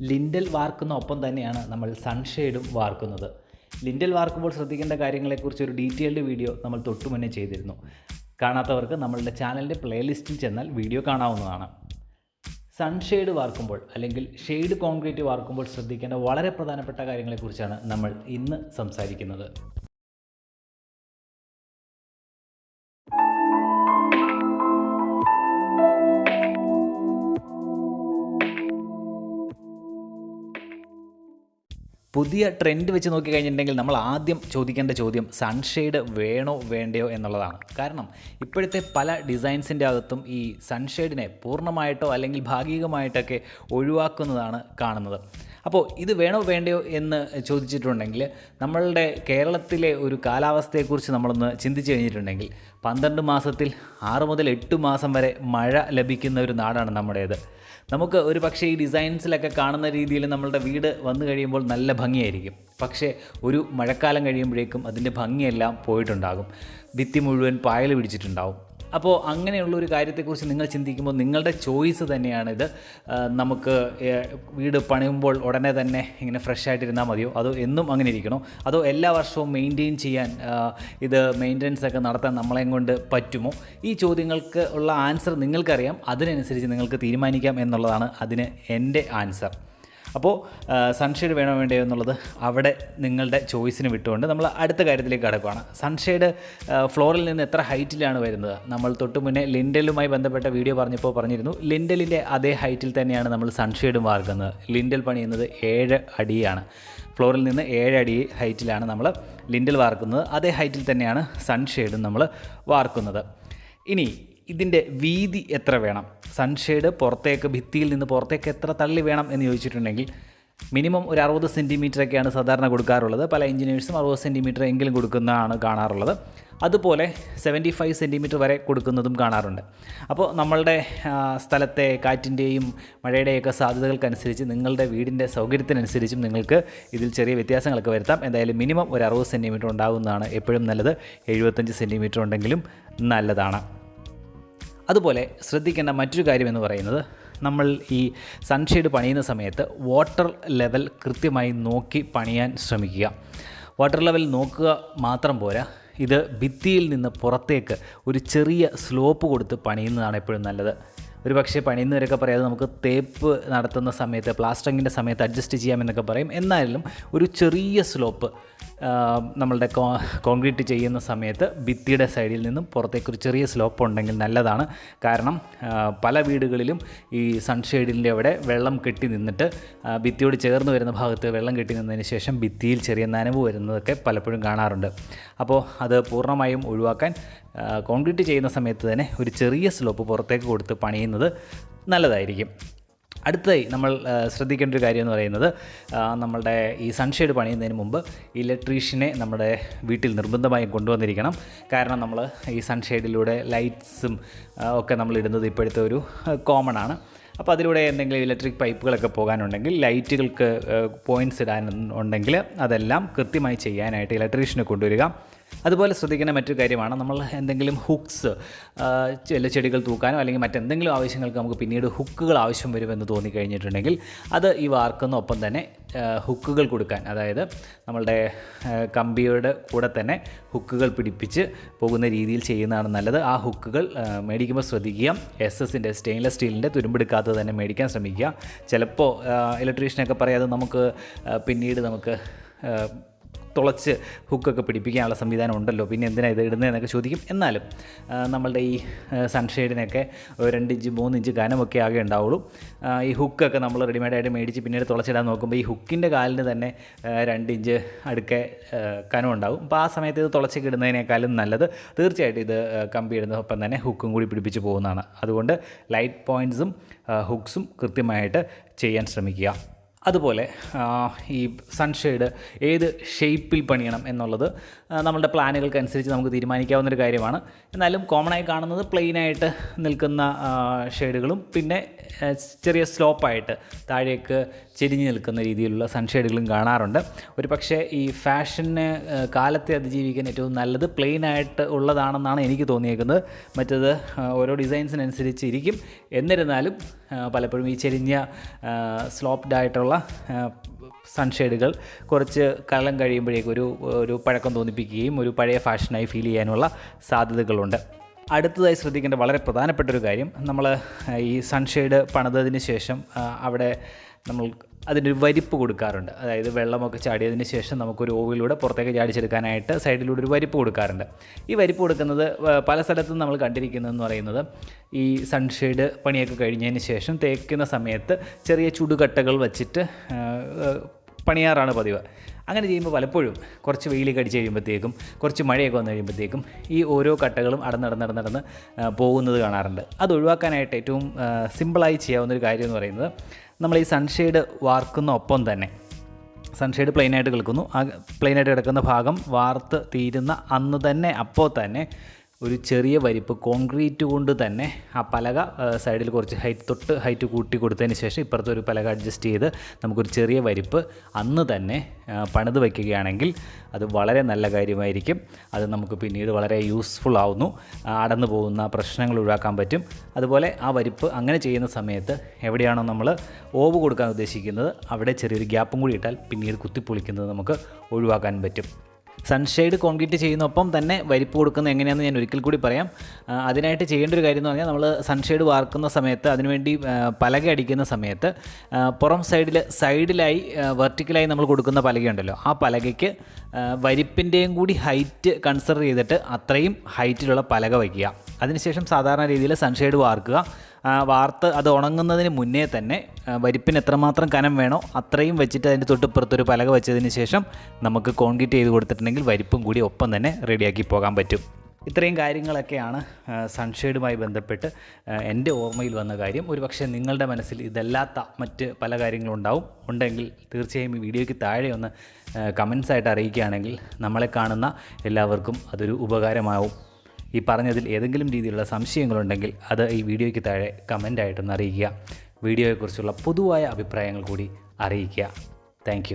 Lintel വാർക്കുന്ന ഒപ്പം തന്നെയാണ് നമ്മൾ സൺഷെയ്ഡും വാർക്കുന്നത്. ലിൻഡൽ വാർക്കുമ്പോൾ ശ്രദ്ധിക്കേണ്ട കാര്യങ്ങളെക്കുറിച്ച് ഒരു ഡീറ്റെയിൽഡ് വീഡിയോ നമ്മൾ തൊട്ടു മുന്നേ ചെയ്തിരുന്നു. കാണാത്തവർക്ക് നമ്മളുടെ ചാനലിന്റെ പ്ലേലിസ്റ്റിൽ ചെന്നാൽ വീഡിയോ കാണാവുന്നതാണ്. സൺഷെയ്ഡ് വാർക്കുമ്പോൾ അല്ലെങ്കിൽ ഷെയ്ഡ് കോൺക്രീറ്റ് വാർക്കുമ്പോൾ ശ്രദ്ധിക്കേണ്ട വളരെ പ്രധാനപ്പെട്ട കാര്യങ്ങളെക്കുറിച്ചാണ് നമ്മൾ ഇന്ന് സംസാരിക്കുന്നത്. പുതിയ ട്രെൻഡ് വെച്ച് നോക്കിക്കഴിഞ്ഞിട്ടുണ്ടെങ്കിൽ നമ്മൾ ആദ്യം ചോദിക്കേണ്ട ചോദ്യം സൺഷെയ്ഡ് വേണോ വേണ്ടയോ എന്നുള്ളതാണ്. കാരണം ഇപ്പോഴത്തെ പല ഡിസൈൻസിന്റെ അകത്തും ഈ സൺഷെയ്ഡിനെ പൂർണമായിട്ടോ അല്ലെങ്കിൽ ഭാഗികമായിട്ടൊക്കെ ഒഴിവാക്കുന്നതാണ് കാണുന്നത്. അപ്പോൾ ഇത് വേണോ വേണ്ടയോ എന്ന് ചോദിച്ചിട്ടുണ്ടെങ്കിൽ നമ്മളുടെ കേരളത്തിലെ ഒരു കാലാവസ്ഥയെക്കുറിച്ച് നമ്മളൊന്ന് ചിന്തിച്ച് കഴിഞ്ഞിട്ടുണ്ടെങ്കിൽ പന്ത്രണ്ട് മാസത്തിൽ ആറ് മുതൽ എട്ട് മാസം വരെ മഴ ലഭിക്കുന്ന ഒരു നാടാണ് നമ്മുടേത്. നമുക്ക് ഒരു പക്ഷേ ഈ ഡിസൈൻസിലൊക്കെ കാണുന്ന രീതിയിൽ നമ്മളുടെ വീട് വന്നു കഴിയുമ്പോൾ നല്ല ഭംഗിയായിരിക്കും. പക്ഷേ ഒരു മഴക്കാലം കഴിയുമ്പോഴേക്കും അതിന്റെ ഭംഗിയെല്ലാം പോയിട്ടുണ്ടാകും. ഭിത്തി മുഴുവൻ പായൽ പിടിച്ചിട്ടുണ്ടാവും. അപ്പോൾ അങ്ങനെയുള്ള ഒരു കാര്യത്തെക്കുറിച്ച് നിങ്ങൾ ചിന്തിക്കുമ്പോൾ നിങ്ങളുടെ ചോയ്സ് തന്നെയാണിത് നമുക്ക് വീട് പണിയുമ്പോൾ ഉടനെ തന്നെ ഇങ്ങനെ ഫ്രഷ് ആയിട്ടിരുന്നാൽ മതിയോ? അതോ എന്നും അങ്ങനെ ഇരിക്കണോ? അതോ എല്ലാ വർഷവും മെയിന്റെയിൻ ചെയ്യാൻ ഇത് മെയിന്റനൻസ് ഒക്കെ നടത്താൻ നമ്മളെ കൊണ്ട് പറ്റുമോ? ഈ ചോദ്യങ്ങൾക്ക് ഉള്ള ആൻസർ നിങ്ങൾക്കറിയാം. അതിനനുസരിച്ച് നിങ്ങൾക്ക് തീരുമാനിക്കാം എന്നുള്ളതാണ് അതിന് എന്റെ ആൻസർ അപ്പോൾ സൺഷെയ്ഡ് വേണോ വേണ്ടയോ എന്നുള്ളത് അവിടെ നിങ്ങളുടെ ചോയ്സിന് വിട്ടുകൊണ്ട് നമ്മൾ അടുത്ത കാര്യത്തിലേക്ക് കടക്കുകയാണ് സൺഷെയ്ഡ് ഫ്ലോറിൽ നിന്ന് എത്ര ഹൈറ്റിലാണ് വരുന്നത്? നമ്മൾ തൊട്ട് മുന്നേ ലിൻഡലുമായി ബന്ധപ്പെട്ട വീഡിയോ പറഞ്ഞപ്പോൾ പറഞ്ഞിരുന്നു ലിൻഡലിന്റെ അതേ ഹൈറ്റിൽ തന്നെയാണ് നമ്മൾ സൺഷെയ്ഡും വാർക്കുന്നത് ലിൻഡൽ പണിയുന്നത് ഏഴ് അടിയാണ്. ഫ്ലോറിൽ നിന്ന് ഏഴടി ഹൈറ്റിലാണ് നമ്മൾ ലിൻഡൽ വാർക്കുന്നത്. അതേ ഹൈറ്റിൽ തന്നെയാണ് സൺഷെയ്ഡും നമ്മൾ വാർക്കുന്നത്. ഇനി ഇതിന്റെ വീതി എത്ര വേണം? സൺഷെയ്ഡ് പുറത്തേക്ക് ഭിത്തിയിൽ നിന്ന് പുറത്തേക്ക് എത്ര തള്ളി വേണം എന്ന് ചോദിച്ചിട്ടുണ്ടെങ്കിൽ മിനിമം ഒരു അറുപത് സെന്റിമീറ്ററൊക്കെയാണ് സാധാരണ കൊടുക്കാറുള്ളത്. പല എഞ്ചിനീയേഴ്സും അറുപത് സെന്റിമീറ്റർ എങ്കിലും കൊടുക്കുന്നതാണ് കാണാറുള്ളത്. അതുപോലെ സെവന്റി ഫൈവ് സെന്റിമീറ്റർ വരെ കൊടുക്കുന്നതും കാണാറുണ്ട്. അപ്പോൾ നമ്മളുടെ സ്ഥലത്തെ കാറ്റിന്റെയും മഴയുടെയൊക്കെ സാധ്യതകൾക്കനുസരിച്ച് നിങ്ങളുടെ വീടിന്റെ സൗകര്യത്തിനനുസരിച്ചും നിങ്ങൾക്ക് ഇതിൽ ചെറിയ വ്യത്യാസങ്ങളൊക്കെ വരുത്താം. എന്തായാലും മിനിമം ഒരു അറുപത് സെന്റിമീറ്റർ ഉണ്ടാകുന്നതാണ് എപ്പോഴും നല്ലത്. എഴുപത്തഞ്ച് സെന്റിമീറ്റർ ഉണ്ടെങ്കിലും നല്ലതാണ്. അതുപോലെ ശ്രദ്ധിക്കേണ്ട മറ്റൊരു കാര്യം എന്ന് പറയുന്നത് നമ്മൾ ഈ സൺഷെയ്ഡ് പണിയുന്ന സമയത്ത് വാട്ടർ ലെവൽ കൃത്യമായി നോക്കി പണിയാൻ ശ്രമിക്കുക. വാട്ടർ ലെവൽ നോക്കുക മാത്രം പോരാ ഇത് ഭിത്തിയിൽ നിന്ന് പുറത്തേക്ക് ഒരു ചെറിയ സ്ലോപ്പ് കൊടുത്ത് പണിയുന്നതാണ് എപ്പോഴും നല്ലത്. ഒരു പക്ഷേ പണിയുന്നവരൊക്കെ പറയാതെ നമുക്ക് തേപ്പ് നടത്തുന്ന സമയത്ത് പ്ലാസ്റ്ററിങ്ങിന്റെ സമയത്ത് അഡ്ജസ്റ്റ് ചെയ്യാമെന്നൊക്കെ പറയും. എന്നാലും ഒരു ചെറിയ സ്ലോപ്പ് നമ്മളുടെ കോ കോൺക്രീറ്റ് ചെയ്യുന്ന സമയത്ത് ഭിത്തിയുടെ സൈഡിൽ നിന്നും പുറത്തേക്ക് ഒരു ചെറിയ സ്ലോപ്പ് ഉണ്ടെങ്കിൽ നല്ലതാണ്. കാരണം പല വീടുകളിലും ഈ സൺഷെയ്ഡിന്റെ അവിടെ വെള്ളം കെട്ടി നിന്നിട്ട് ഭിത്തിയോട് ചേർന്ന് വരുന്ന ഭാഗത്ത് വെള്ളം കെട്ടി നിന്നതിന് ശേഷം ഭിത്തിയിൽ ചെറിയ നനവ് വരുന്നതൊക്കെ പലപ്പോഴും കാണാറുണ്ട്. അപ്പോൾ അത് പൂർണമായും ഒഴിവാക്കാൻ കോൺക്രീറ്റ് ചെയ്യുന്ന സമയത്ത് തന്നെ ഒരു ചെറിയ സ്ലോപ്പ് പുറത്തേക്ക് കൊടുത്ത് പണിയുന്നത് നല്ലതായിരിക്കും. അടുത്തതായി നമ്മൾ ശ്രദ്ധിക്കേണ്ട ഒരു കാര്യം എന്ന് പറയുന്നത് നമ്മളുടെ ഈ സൺഷെയ്ഡ് പണിയുന്നതിന് മുമ്പ് ഇലക്ട്രീഷ്യനെ നമ്മുടെ വീട്ടിൽ നിർബന്ധമായും കൊണ്ടുവന്നിരിക്കണം. കാരണം നമ്മൾ ഈ സൺഷെയ്ഡിലൂടെ ലൈറ്റ്സും ഒക്കെ നമ്മൾ ഇടുന്നത് ഇപ്പോഴത്തെ ഒരു കോമൺ ആണ്. അപ്പോൾ അതിലൂടെ എന്തെങ്കിലും ഇലക്ട്രിക് പൈപ്പുകളൊക്കെ പോകാനുണ്ടെങ്കിൽ ലൈറ്റുകൾക്ക് പോയിന്റ്സ് ഇടാനുണ്ടെങ്കിൽ അതെല്ലാം കൃത്യമായി ചെയ്യാനായിട്ട് ഇലക്ട്രീഷ്യനെ കൊണ്ടുവരിക. അതുപോലെ ശ്രദ്ധിക്കേണ്ട മറ്റൊരു കാര്യമാണ് നമ്മൾ എന്തെങ്കിലും ഹുക്സ് ചില ചെടികൾ തൂക്കാനോ അല്ലെങ്കിൽ മറ്റെന്തെങ്കിലും ആവശ്യങ്ങൾക്ക് നമുക്ക് പിന്നീട് ഹുക്കുകൾ ആവശ്യം വരുമെന്ന് തോന്നിക്കഴിഞ്ഞിട്ടുണ്ടെങ്കിൽ അത് ഈ വാർക്കുന്നൊപ്പം തന്നെ ഹുക്കുകൾ കൊടുക്കാൻ അതായത് നമ്മളുടെ കമ്പിയുടെ കൂടെ തന്നെ ഹുക്കുകൾ പിടിപ്പിച്ച് പോകുന്ന രീതിയിൽ ചെയ്യുന്നതാണ് നല്ലത്. ആ ഹുക്കുകൾ മേടിക്കുമ്പോൾ ശ്രദ്ധിക്കുക. എസ് എസിന്റെ സ്റ്റെയിൻലെസ് സ്റ്റീലിന്റെ തുരുമ്പെടുക്കാത്തത് തന്നെ മേടിക്കാൻ ശ്രമിക്കുക. ചിലപ്പോൾ ഇലക്ട്രീഷ്യനൊക്കെ പറയാതെ നമുക്ക് പിന്നീട് നമുക്ക് തുളച്ച് ഹുക്കൊക്കെ പിടിപ്പിക്കാനുള്ള സംവിധാനം ഉണ്ടല്ലോ പിന്നെ എന്തിനാണ് ഇത് ഇടുന്നതെന്നൊക്കെ ചോദിക്കും. എന്നാലും നമ്മളുടെ ഈ സൺഷെയ്ഡിനൊക്കെ രണ്ട് ഇഞ്ച് മൂന്ന് ഇഞ്ച് കനമൊക്കെ ആകെ ഉണ്ടാവുള്ളൂ. ഈ ഹുക്കൊക്കെ നമ്മൾ റെഡിമെയ്ഡായിട്ട് മേടിച്ച് പിന്നീട് തുളച്ചിടാൻ നോക്കുമ്പോൾ ഈ ഹുക്കിന്റെ കാലിന് തന്നെ രണ്ട് ഇഞ്ച് അടുക്കെ കനം ഉണ്ടാവും അപ്പോൾ ആ സമയത്ത് ഇത് തുളച്ചൊക്കെ ഇടുന്നതിനേക്കാളും നല്ലത് തീർച്ചയായിട്ടും ഇത് കമ്പി ഇടുന്നതൊപ്പം തന്നെ ഹുക്കും കൂടി പിടിപ്പിച്ച് പോകുന്നതാണ്. അതുകൊണ്ട് ലൈറ്റ് പോയിന്റ്സും ഹുക്സും കൃത്യമായിട്ട് ചെയ്യാൻ ശ്രമിക്കുക. അതുപോലെ ഈ സൺഷെയ്ഡ് ഏത് ഷേപ്പിൽ പണിയണം എന്നുള്ളത് നമ്മളുടെ പ്ലാനുകൾക്കനുസരിച്ച് നമുക്ക് തീരുമാനിക്കാവുന്ന ഒരു കാര്യമാണ്. എന്നാലും കോമണായി കാണുന്നത് പ്ലെയിനായിട്ട് നിൽക്കുന്ന ഷെയ്ഡുകളും പിന്നെ ചെറിയ സ്ലോപ്പായിട്ട് താഴേക്ക് ചെരിഞ്ഞ് നിൽക്കുന്ന രീതിയിലുള്ള സൺഷെയ്ഡുകളും കാണാറുണ്ട്. ഒരു പക്ഷേ ഈ ഫാഷന് കാലത്തെ അതിജീവിക്കാൻ ഏറ്റവും നല്ലത് പ്ലെയിനായിട്ട് ഉള്ളതാണെന്നാണ് എനിക്ക് തോന്നിയേക്കുന്നത്. മറ്റത് ഓരോ ഡിസൈൻസിനനുസരിച്ച് ഇരിക്കും എന്നിരുന്നാലും പലപ്പോഴും ഈ ചെരിഞ്ഞ സ്ലോപ്ഡ് ആയിട്ടുള്ള സൺഷെയ്ഡുകൾ കുറച്ച് കാലം കഴിയുമ്പോഴേക്കും ഒരു ഒരു പഴക്കം തോന്നിപ്പിക്കുകയും ഒരു പഴയ ഫാഷനായി ഫീൽ ചെയ്യാനുള്ള സാധ്യതകളുണ്ട്. അടുത്തതായി ശ്രദ്ധിക്കേണ്ട വളരെ പ്രധാനപ്പെട്ട ഒരു കാര്യം നമ്മൾ ഈ സൺഷെയ്ഡ് പണിതതിന് ശേഷം അവിടെ നമ്മൾ അതിനൊരു വരിപ്പ് കൊടുക്കാറുണ്ട്. അതായത് വെള്ളമൊക്കെ ചാടിയതിന് ശേഷം നമുക്കൊരു ഓവിലൂടെ പുറത്തേക്ക് ചാടിച്ചെടുക്കാനായിട്ട് സൈഡിലൂടെ ഒരു വരിപ്പ് കൊടുക്കാറുണ്ട്. ഈ വരിപ്പ് കൊടുക്കുന്നത് പല സ്ഥലത്തും നമ്മൾ കണ്ടിരിക്കുന്നതെന്ന് പറയുന്നത് ഈ സൺഷെയ്ഡ് പണിയൊക്കെ കഴിഞ്ഞതിന് ശേഷം തേക്കുന്ന സമയത്ത് ചെറിയ ചുടുകട്ടകൾ വച്ചിട്ട് പണിയാറാണ് പതിവ്. അങ്ങനെ ചെയ്യുമ്പോൾ പലപ്പോഴും കുറച്ച് വെയിൽ കടിച്ച് കഴിയുമ്പോഴത്തേക്കും കുറച്ച് മഴയൊക്കെ വന്നു കഴിയുമ്പോഴത്തേക്കും ഈ ഓരോ കട്ടകളും അടന്നടന്നടന്നടന്ന് പോകുന്നത് കാണാറുണ്ട്. അത് ഒഴിവാക്കാനായിട്ട് ഏറ്റവും സിമ്പിളായി ചെയ്യാവുന്ന ഒരു കാര്യം എന്ന് പറയുന്നത് നമ്മൾ ഈ സൺഷെയ്ഡ് വാർക്കുന്ന ഒപ്പം തന്നെ സൺഷെയ്ഡ് പ്ലെയിനായിട്ട് കിടക്കുന്നു ആ പ്ലെയിനായിട്ട് കിടക്കുന്ന ഭാഗം വാർത്ത് തീരുന്ന അന്ന് തന്നെ അപ്പോൾ തന്നെ ഒരു ചെറിയ വരിപ്പ് കോൺക്രീറ്റ് കൊണ്ട് തന്നെ ആ പലക സൈഡിൽ കുറച്ച് ഹൈറ്റ് തൊട്ട് ഹൈറ്റ് കൂട്ടി കൊടുത്തതിന് ശേഷം ഇപ്പുറത്തെ ഒരു പലക അഡ്ജസ്റ്റ് ചെയ്ത് നമുക്കൊരു ചെറിയ വരിപ്പ് അന്ന് തന്നെ പണിത് വയ്ക്കുകയാണെങ്കിൽ അത് വളരെ നല്ല കാര്യമായിരിക്കും. അത് നമുക്ക് പിന്നീട് വളരെ യൂസ്ഫുൾ ആവുന്നു. അടന്നു പോകുന്ന പ്രശ്നങ്ങൾ ഒഴിവാക്കാൻ പറ്റും. അതുപോലെ ആ വരിപ്പ് അങ്ങനെ ചെയ്യുന്ന സമയത്ത് എവിടെയാണോ നമ്മൾ ഓവ് കൊടുക്കാൻ ഉദ്ദേശിക്കുന്നത് അവിടെ ചെറിയൊരു ഗ്യാപ്പും കൂടി ഇട്ടാൽ പിന്നീട് കുത്തിപ്പൊളിക്കുന്നത് നമുക്ക് ഒഴിവാക്കാൻ പറ്റും. സൺഷെയ്ഡ് കോൺക്രീറ്റ് ചെയ്യുന്നൊപ്പം തന്നെ വരിപ്പ് കൊടുക്കുന്നത് എങ്ങനെയാണെന്ന് ഞാൻ ഒരിക്കൽ കൂടി പറയാം. അതിനായിട്ട് ചെയ്യേണ്ട ഒരു കാര്യം എന്ന് പറഞ്ഞാൽ നമ്മൾ സൺഷെയ്ഡ് വാർക്കുന്ന സമയത്ത് അതിനുവേണ്ടി പലക അടിക്കുന്ന സമയത്ത് പുറം സൈഡിൽ സൈഡിലായി വെർട്ടിക്കലായി നമ്മൾ കൊടുക്കുന്ന പലകയുണ്ടല്ലോ. ആ പലകയ്ക്ക് വരിപ്പിന്റെയും കൂടി ഹൈറ്റ് കൺസിഡർ ചെയ്തിട്ട് അത്രയും ഹൈറ്റിലുള്ള പലക വയ്ക്കുക. അതിനുശേഷം സാധാരണ രീതിയിൽ സൺഷെയ്ഡ് വാർക്കുക. വാർത്ത് അത് ഉണങ്ങുന്നതിന് മുന്നേ തന്നെ വരിപ്പിന് എത്രമാത്രം കനം വേണോ അത്രയും വെച്ചിട്ട് അതിന്റെ തൊട്ടിപ്പുറത്തൊരു പലക വെച്ചതിന് ശേഷം നമുക്ക് കോൺക്രീറ്റ് ചെയ്ത് കൊടുത്തിട്ടുണ്ടെങ്കിൽ വരിപ്പും കൂടി ഒപ്പം തന്നെ റെഡിയാക്കി പോകാൻ പറ്റും. ഇത്രയും കാര്യങ്ങളൊക്കെയാണ് സൺഷെയ്ഡുമായി ബന്ധപ്പെട്ട് എന്റെ ഓർമ്മയിൽ വന്ന കാര്യം. ഒരു പക്ഷേ നിങ്ങളുടെ മനസ്സിൽ ഇതല്ലാത്ത മറ്റ് പല കാര്യങ്ങളും ഉണ്ടാവും ഉണ്ടെങ്കിൽ തീർച്ചയായും ഈ വീഡിയോയ്ക്ക് താഴെ ഒന്ന് കമൻസായിട്ട് അറിയിക്കുകയാണെങ്കിൽ നമ്മളെ കാണുന്ന എല്ലാവർക്കും അതൊരു ഉപകാരമാവും. ഈ പറഞ്ഞതിൽ ഏതെങ്കിലും രീതിയിലുള്ള സംശയങ്ങളുണ്ടെങ്കിൽ അത് ഈ വീഡിയോയ്ക്ക് താഴെ കമന്റായിട്ടൊന്ന് അറിയിക്കുക. വീഡിയോയെക്കുറിച്ചുള്ള പൊതുവായ അഭിപ്രായങ്ങൾ കൂടി അറിയിക്കുക. താങ്ക്